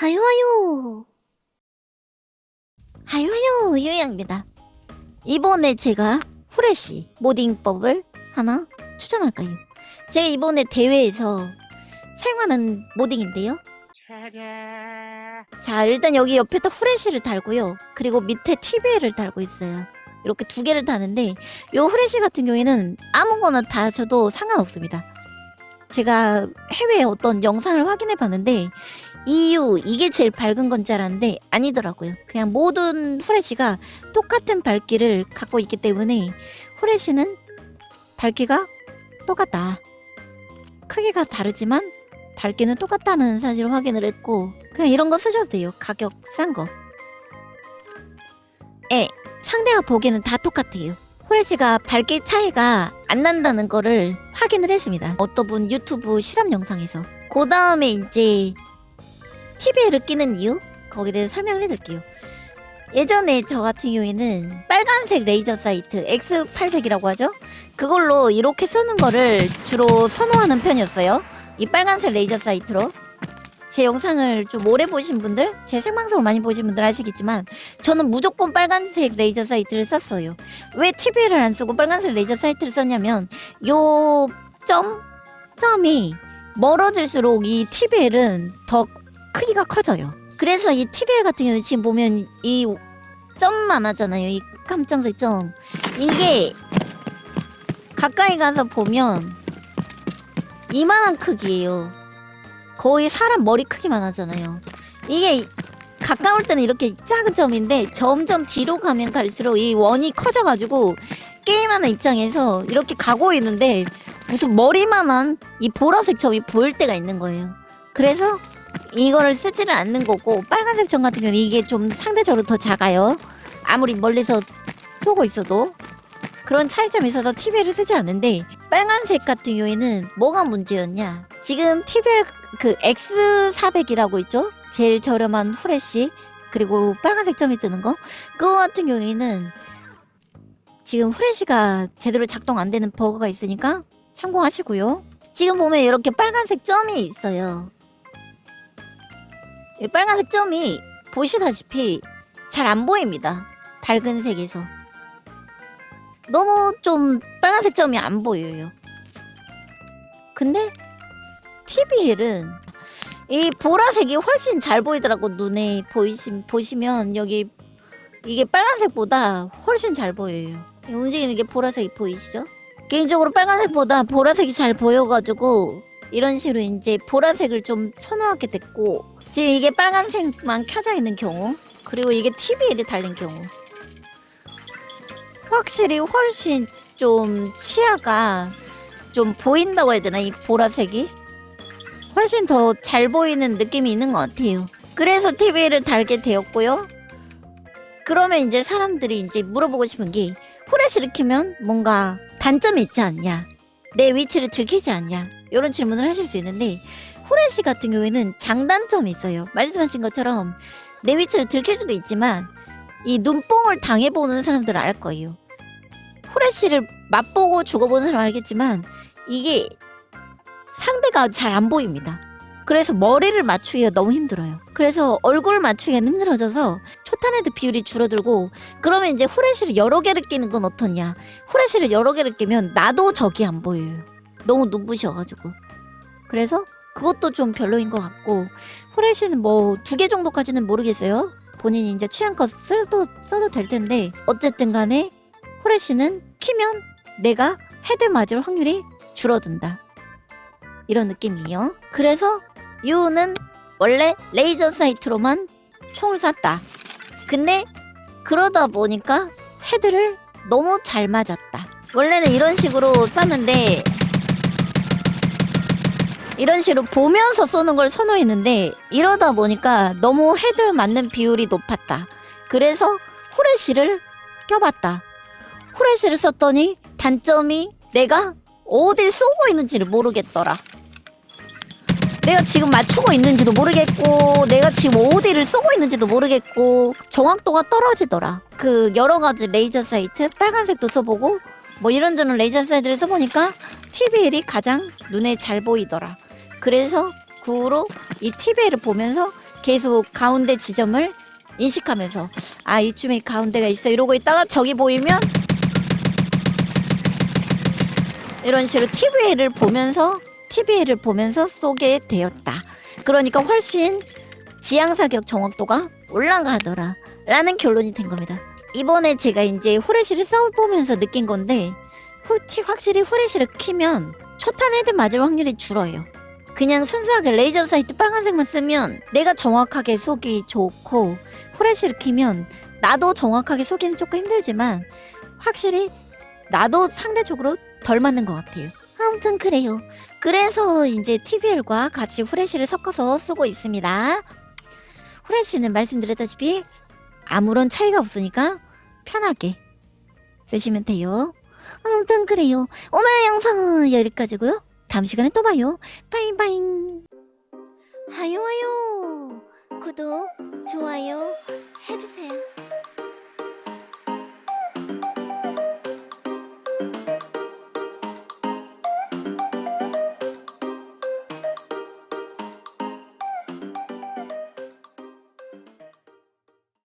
하요하요. 하요하요, 유양입니다. 이번에 제가 후레쉬 모딩법을 하나 추천할까요? 제가 이번에 대회에서 사용하는 모딩인데요. 자, 일단 여기 옆에다 후레쉬를 달고요. 그리고 밑에 TV를 달고 있어요. 이렇게 두 개를 다는데 요 후레쉬 같은 경우에는 아무거나 다 줘도 상관없습니다. 제가 해외 어떤 영상을 확인해 봤는데 EU 이게 제일 밝은 건 줄 알았는데 아니더라고요. 그냥 모든 후레쉬가 똑같은 밝기를 갖고 있기 때문에 후레쉬는 밝기가 똑같다. 크기가 다르지만 밝기는 똑같다는 사실을 확인을 했고 그냥 이런 거 쓰셔도 돼요. 가격 싼 거. 예, 상대가 보기에는 다 똑같아요. 후레쉬가 밝기 차이가 안 난다는 거를 확인을 했습니다. 어떤 분 유튜브 실험 영상에서. 그 다음에 이제 TV를 끼는 이유? 거기에 대해서 설명을 해드릴게요. 예전에 저 같은 경우에는 빨간색 레이저 사이트 X800이라고 하죠? 그걸로 이렇게 쏘는 거를 주로 선호하는 편이었어요. 이 빨간색 레이저 사이트로. 제 영상을 좀 오래 보신 분들, 제 생방송을 많이 보신 분들 아시겠지만 저는 무조건 빨간색 레이저 사이트를 썼어요. 왜 TV를 안 쓰고 빨간색 레이저 사이트를 썼냐면 요 점, 점이 멀어질수록 이 TVL은 더 크기가 커져요. 그래서 이 TVL 같은 경우는 지금 보면 이 점만 하잖아요. 이 깜짝색 점. 이게 가까이 가서 보면 이만한 크기예요. 거의 사람 머리 크기만 하잖아요. 이게 가까울 때는 이렇게 작은 점인데 점점 뒤로 가면 갈수록 이 원이 커져가지고 게임하는 입장에서 이렇게 가고 있는데 무슨 머리만한 이 보라색 점이 보일 때가 있는 거예요. 그래서 이거를 쓰지를 않는 거고 빨간색 점 같은 경우는 이게 좀 상대적으로 더 작아요. 아무리 멀리서 쏘고 있어도 그런 차이점이 있어서 TV를 쓰지 않는데 빨간색 같은 경우에는 뭐가 문제였냐? 지금 TVL 그 X400이라고 있죠? 제일 저렴한 후레쉬 그리고 빨간색 점이 뜨는 거 그거 같은 경우에는 지금 후레쉬가 제대로 작동 안 되는 버그가 있으니까 참고하시고요. 지금 보면 이렇게 빨간색 점이 있어요. 이 빨간색 점이 보시다시피 잘 안 보입니다. 밝은 색에서. 너무 좀 빨간색 점이 안 보여요. 근데 TVL은 이 보라색이 훨씬 잘 보이더라고 눈에 보이시, 보시면 여기 이게 빨간색보다 훨씬 잘 보여요. 이 움직이는 게 보라색이 보이시죠? 개인적으로 빨간색보다 보라색이 잘 보여가지고 이런 식으로 이제 보라색을 좀 선호하게 됐고 지금 이게 빨간색만 켜져 있는 경우 그리고 이게 TVL이 달린 경우 확실히 훨씬 좀 시야가 좀 보인다고 해야 되나 이 보라색이 훨씬 더 잘 보이는 느낌이 있는 것 같아요. 그래서 TV를 달게 되었고요. 그러면 이제 사람들이 이제 물어보고 싶은 게 후레쉬를 켜면 뭔가 단점이 있지 않냐? 내 위치를 들키지 않냐? 이런 질문을 하실 수 있는데 후레쉬 같은 경우에는 장단점이 있어요. 말씀하신 것처럼 내 위치를 들킬 수도 있지만 이 눈뽕을 당해보는 사람들은 알 거예요. 후레쉬를 맛보고 죽어보는 사람 은 알겠지만 이게 상대가 잘 안 보입니다. 그래서 머리를 맞추기가 너무 힘들어요. 그래서 얼굴 맞추기가 힘들어져서 초탄헤드 비율이 줄어들고 그러면 이제 후레쉬를 여러 개를 끼는 건 어떻냐? 후레쉬를 여러 개를 끼면 나도 적이 안 보여요. 너무 눈부셔가지고. 그래서 그것도 좀 별로인 것 같고 후레쉬는 뭐 두 개 정도까지는 모르겠어요. 본인이 이제 취향껏 써도 써도 될 텐데 어쨌든 간에 후레쉬는 키면 내가 헤드 맞을 확률이 줄어든다. 이런 느낌이에요. 그래서 유는 원래 레이저 사이트로만 총을 쐈다. 근데 그러다 보니까 헤드를 너무 잘 맞았다. 원래는 이런 식으로 쐈는데 이런 식으로 보면서 쏘는 걸 선호했는데 이러다 보니까 너무 헤드 맞는 비율이 높았다. 그래서 후레쉬를 껴봤다. 후레쉬를 썼더니 단점이 내가 어딜 쏘고 있는지를 모르겠더라. 내가 지금 맞추고 있는지도 모르겠고 내가 지금 어디를 쏘고 있는지도 모르겠고 정확도가 떨어지더라. 그 여러 가지 레이저 사이트 빨간색도 써보고 뭐 이런저런 레이저 사이트를 써보니까 TVL이 가장 눈에 잘 보이더라. 그래서 그 후로 이 TVL을 보면서 계속 가운데 지점을 인식하면서 아 이쯤에 가운데가 있어 이러고 있다가 저기 보이면 이런 식으로 TV를 보면서 TV를 보면서 쏘게 되었다. 그러니까 훨씬 지향 사격 정확도가 올라가더라. 라는 결론이 된 겁니다. 이번에 제가 이제 후레쉬를 써보면서 느낀 건데 후티 확실히 후레쉬를 키면 초탄 헤드 맞을 확률이 줄어요. 그냥 순수하게 레이저 사이트 빨간색만 쓰면 내가 정확하게 쏘기 좋고 후레쉬를 키면 나도 정확하게 쏘기는 조금 힘들지만 확실히 나도 상대적으로 덜 맞는 것 같아요. 아무튼 그래요. 그래서 이제 TBL과 같이 후레쉬를 섞어서 쓰고 있습니다. 후레쉬는 말씀드렸다시피 아무런 차이가 없으니까 편하게 쓰시면 돼요. 아무튼 그래요. 오늘 영상은 여기까지고요. 다음 시간에 또 봐요. 빠이빠이. 하요 하요. 구독, 좋아요 해주세요.